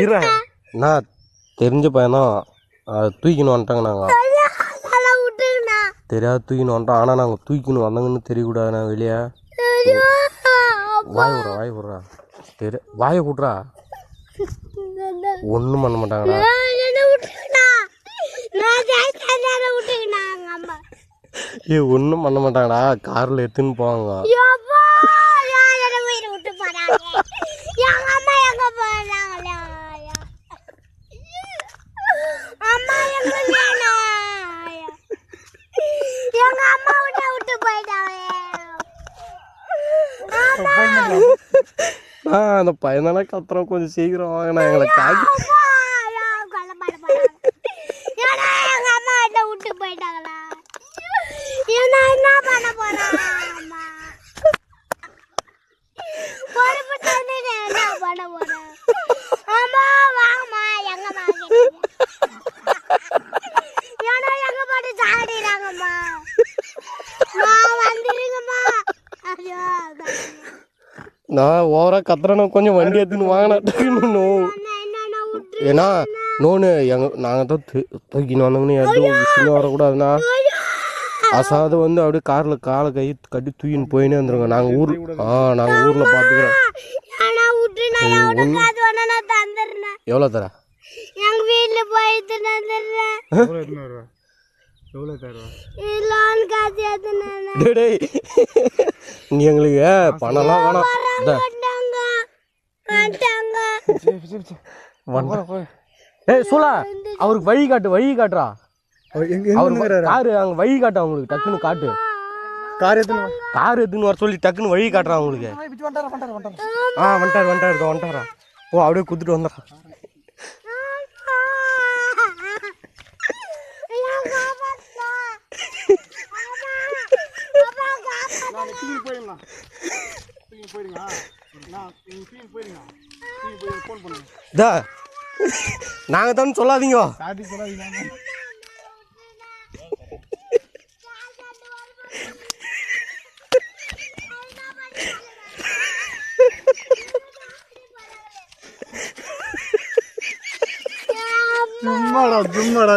இரு. நான் தெரிஞ்ச அதை தூக்கின்னு வந்துட்டாங்க நாங்கள் தெரியாது தூக்கின்னு வந்துட்டோம் ஆனால் நாங்கள் தூக்கின்னு வந்தாங்கன்னு தெரியக்கூடாதுண்ணா வெளியே. வாய் விட்றா வாய் விட்றா. தெரி வாயை விட்றா ஒன்றும் பண்ண மாட்டாங்கண்ணா ஏ ஒன்றும் பண்ண மாட்டாங்கடா. காரில் எடுத்துன்னு போவாங்க. அந்த பையனால கத்துறோம். கொஞ்சம் சீக்கிரம் வாங்கண்ணா எங்களை கொலை பண்ண போறாங்க. ஏன்னா எங்க அம்மா என்ன விட்டு போயிட்டாங்களா ஏன்னா என்ன பண்ண போறேன் அம்மா பொறுப்பு தந்து நான் என்ன பண்ண போறேன் அம்மா வாங்கம்மா எங்கம்மா ஏன்னா எங்க பாட்டு சாடிறாங்கம்மா நான் வந்துருங்கம்மா ஐயோ நான் ஓவரா கத்துறேன்னா கொஞ்சம் வண்டி எடுத்துன்னு வாங்கினா விட்டு ஏன்னா நோனு எங்க நாங்கள் தான் தூக்கின்னு வந்தோங்கன்னு எதுவும் விஷயம் வரக்கூடாதுண்ணா. அசாது வந்து அப்படியே காரில் காலை கை கட்டி தூக்கின்னு போயினே வந்துருங்க நாங்கள் ஊர் ஆ நாங்கள் ஊரில் பார்த்துக்குறோம் எவ்வளோ தர எங்க வீட்டுல போய் தந்துடுறேன் எவ்வளோ எத்தனை ரூபா எவ்வளோ தருவா லோன் காசு எதுனா டேய் டேய். நீ எங்களுக்கு பணம்லாம் வேணாம். ஏய் சூலா அவருக்கு வழி காட்டு வழி காட்டுறா. அவர் காரு அங்கே வழி காட்டு அவங்களுக்கு டக்குன்னு காட்டு. கார் எத்தனை கார் எடுத்துன்னு வர சொல்லி டக்குன்னு வழி காட்டுறான் அவங்களுக்கு. வந்துட்டாரா வந்துட்டாரா வந்துட்டாரா ஆ வந்துட்டார் வந்துட்டார் வந்துட்டாரா. ஓ அப்படியே குத்துட்டு வந்துடுறான் நீங்கள் போயிருங்க நீங்கள் போயிருங்க நான் நீங்கள் தூக்கி போயிருங்க தூக்கி போய் ஃபோன் பண்ணுங்க இதா நாங்கள் தான் சொல்லாதீங்க. சாட்டி சொல்லாதீங்க சும்மாடா சும்மாடா